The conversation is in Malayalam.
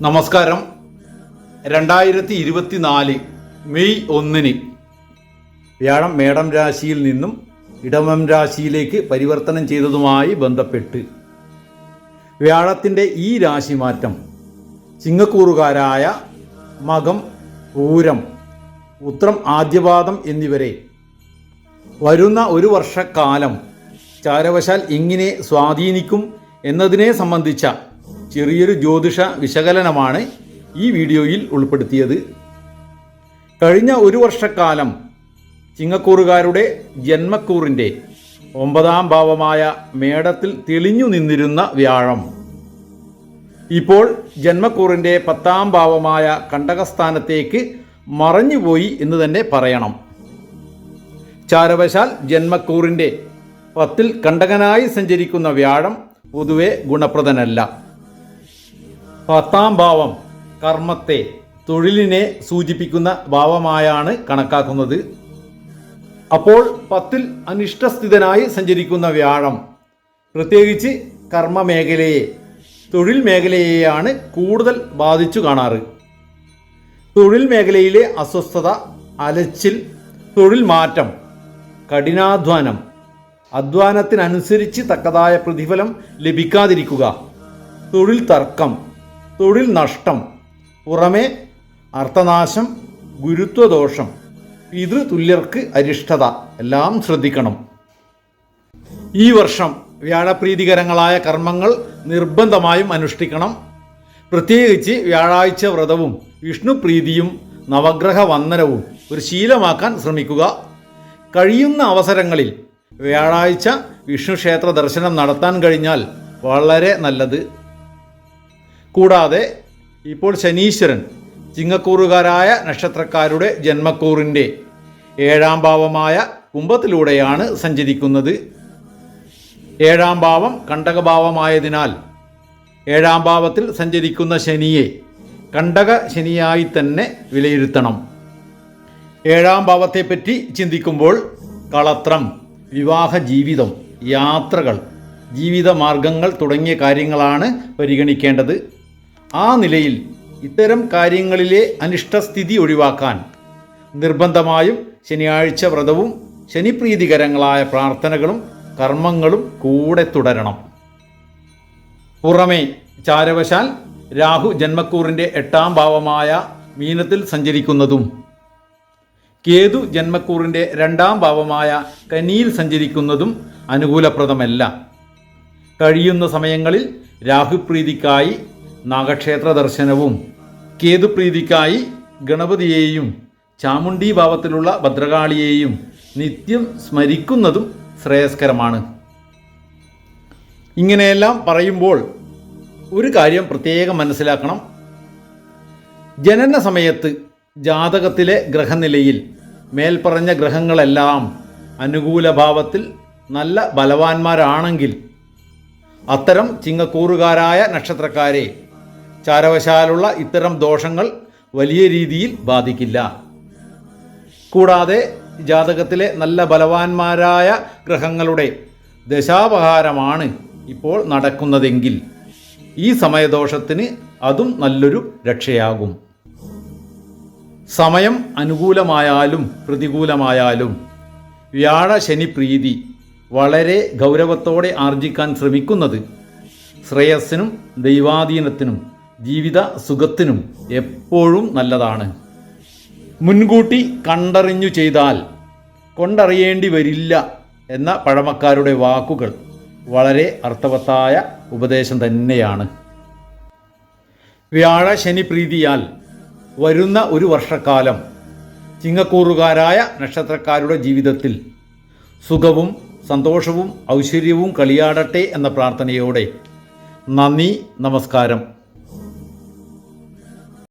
നമസ്കാരം. രണ്ടായിരത്തി ഇരുപത്തിനാല് മെയ് ഒന്നിന് വ്യാഴം മേടം രാശിയിൽ നിന്നും ഇടമം രാശിയിലേക്ക് പരിവർത്തനം ചെയ്തതുമായി ബന്ധപ്പെട്ട് വ്യാഴത്തിന്റെ ഈ രാശിമാറ്റം ചിങ്ങക്കൂറുകാരായ മകം പൂരം ഉത്രം ആദ്യപാദം എന്നിവരെ വരുന്ന ഒരു വർഷക്കാലം ചാരവശാൽ എങ്ങനെ സ്വാധീനിക്കും എന്നതിനെ സംബന്ധിച്ച ചെറിയൊരു ജ്യോതിഷ വിശകലനമാണ് ഈ വീഡിയോയിൽ ഉൾപ്പെടുത്തിയത്. കഴിഞ്ഞ ഒരു വർഷക്കാലം ചിങ്ങക്കൂറുകാരുടെ ജന്മക്കൂറിന്റെ ഒമ്പതാം ഭാവമായ മേടത്തിൽ തെളിഞ്ഞു നിന്നിരുന്ന വ്യാഴം. ഇപ്പോൾ ജന്മക്കൂറിന്റെ പത്താം ഭാവമായ കണ്ടകസ്ഥാനത്തേക്ക് മറഞ്ഞുപോയി എന്ന് തന്നെ പറയണം. ചാരവശാൽ ജന്മക്കൂറിന്റെ പത്തിൽ കണ്ടകനായി സഞ്ചരിക്കുന്ന വ്യാഴം പൊതുവെ ഗുണപ്രദനല്ല. പത്താം ഭാവം കർമ്മത്തെ തൊഴിലിനെ സൂചിപ്പിക്കുന്ന ഭാവമായാണ് കണക്കാക്കുന്നത്. അപ്പോൾ പത്തിൽ അനിഷ്ടസ്ഥിതനായി സഞ്ചരിക്കുന്ന വ്യാഴം പ്രത്യേകിച്ച് കർമ്മ മേഖലയെ തൊഴിൽ മേഖലയെയാണ് കൂടുതൽ ബാധിച്ചു കാണാറ്. തൊഴിൽ മേഖലയിലെ അസ്വസ്ഥത അലച്ചിൽ തൊഴിൽ മാറ്റം കഠിനാധ്വാനം അധ്വാനത്തിനനുസരിച്ച് തക്കതായ പ്രതിഫലം ലഭിക്കാതിരിക്കുക തൊഴിൽ തർക്കം തൊഴിൽ നഷ്ടം പുറമെ അർത്ഥനാശം ഗുരുത്വദോഷം പിതൃതുല്യർക്ക് അരിഷ്ടത എല്ലാം ശ്രദ്ധിക്കണം. ഈ വർഷം വ്യാഴപ്രീതികരങ്ങളായ കർമ്മങ്ങൾ നിർബന്ധമായും അനുഷ്ഠിക്കണം. പ്രത്യേകിച്ച് വ്യാഴാഴ്ച വ്രതവും വിഷ്ണുപ്രീതിയും നവഗ്രഹ വന്ദനവും ഒരു ശീലമാക്കാൻ ശ്രമിക്കുക. കഴിയുന്ന അവസരങ്ങളിൽ വ്യാഴാഴ്ച വിഷ്ണു ക്ഷേത്ര ദർശനം നടത്താൻ കഴിഞ്ഞാൽ വളരെ നല്ലത്. കൂടാതെ ഇപ്പോൾ ശനീശ്വരൻ ചിങ്ങക്കൂറുകാരായ നക്ഷത്രക്കാരുടെ ജന്മക്കൂറിന്റെ ഏഴാം ഭാവമായ കുംഭത്തിലൂടെയാണ് സഞ്ചരിക്കുന്നത്. ഏഴാം ഭാവം കണ്ടകഭാവമായതിനാൽ ഏഴാം ഭാവത്തിൽ സഞ്ചരിക്കുന്ന ശനിയെ കണ്ടക ശനിയായി തന്നെ വിലയിരുത്തണം. ഏഴാം ഭാവത്തെപ്പറ്റി ചിന്തിക്കുമ്പോൾ കളത്രം വിവാഹ ജീവിതം യാത്രകൾ ജീവിതമാർഗങ്ങൾ തുടങ്ങിയ കാര്യങ്ങളാണ് പരിഗണിക്കേണ്ടത്. ആ നിലയിൽ ഇത്തരം കാര്യങ്ങളിലെ അനിഷ്ടസ്ഥിതി ഒഴിവാക്കാൻ നിർബന്ധമായും ശനിയാഴ്ച വ്രതവും ശനിപ്രീതികരങ്ങളായ പ്രാർത്ഥനകളും കർമ്മങ്ങളും കൂടെ തുടരണം. പുറമേ ചാരവശാൽ രാഹു ജന്മക്കൂറിന്റെ എട്ടാം ഭാവമായ മീനത്തിൽ സഞ്ചരിക്കുന്നതും കേതു ജന്മക്കൂറിന്റെ രണ്ടാം ഭാവമായ കനിയിൽ സഞ്ചരിക്കുന്നതും അനുകൂലപ്രദമല്ല. കഴിയുന്ന സമയങ്ങളിൽ രാഹുപ്രീതിക്കായി നാഗക്ഷേത്ര ദർശനവും കേതുപ്രീതിക്കായി ഗണപതിയെയും ചാമുണ്ഡി ഭാവത്തിലുള്ള ഭദ്രകാളിയെയും നിത്യം സ്മരിക്കുന്നതും ശ്രേയസ്കരമാണ്. ഇങ്ങനെയെല്ലാം പറയുമ്പോൾ ഒരു കാര്യം പ്രത്യേകം മനസ്സിലാക്കണം. ജനന സമയത്ത് ജാതകത്തിലെ ഗ്രഹനിലയിൽ മേൽപ്പറഞ്ഞ ഗ്രഹങ്ങളെല്ലാം അനുകൂല ഭാവത്തിൽ നല്ല ബലവാന്മാരാണെങ്കിൽ അത്തരം ചിങ്ങക്കൂറുകാരായ നക്ഷത്രക്കാരെ ചാരവശാലുള്ള ഇത്തരം ദോഷങ്ങൾ വലിയ രീതിയിൽ ബാധിക്കില്ല. കൂടാതെ ജാതകത്തിലെ നല്ല ബലവാന്മാരായ ഗ്രഹങ്ങളുടെ ദശാപഹാരമാണ് ഇപ്പോൾ നടക്കുന്നതെങ്കിൽ ഈ സമയദോഷത്തിന് അതും നല്ലൊരു രക്ഷയാകും. സമയം അനുകൂലമായാലും പ്രതികൂലമായാലും വ്യാഴ ശനി പ്രീതി വളരെ ഗൗരവത്തോടെ ആർജിക്കാൻ ശ്രമിക്കുന്നത് ശ്രേയസ്സിനും ദൈവാധീനത്തിനും ജീവിത സുഖത്തിനും എപ്പോഴും നല്ലതാണ്. മുൻകൂട്ടി കണ്ടറിഞ്ഞു ചെയ്താൽ കൊണ്ടറിയേണ്ടി വരില്ല എന്ന പഴമക്കാരുടെ വാക്കുകൾ വളരെ അർത്ഥവത്തായ ഉപദേശം തന്നെയാണ്. വ്യാഴ ശനി പ്രീതിയാൽ വരുന്ന ഒരു വർഷക്കാലം ചിങ്ങക്കൂറുകാരായ നക്ഷത്രക്കാരുടെ ജീവിതത്തിൽ സുഖവും സന്തോഷവും ഐശ്വര്യവും കളിയാടട്ടെ എന്ന പ്രാർത്ഥനയോടെ നന്ദി നമസ്കാരം.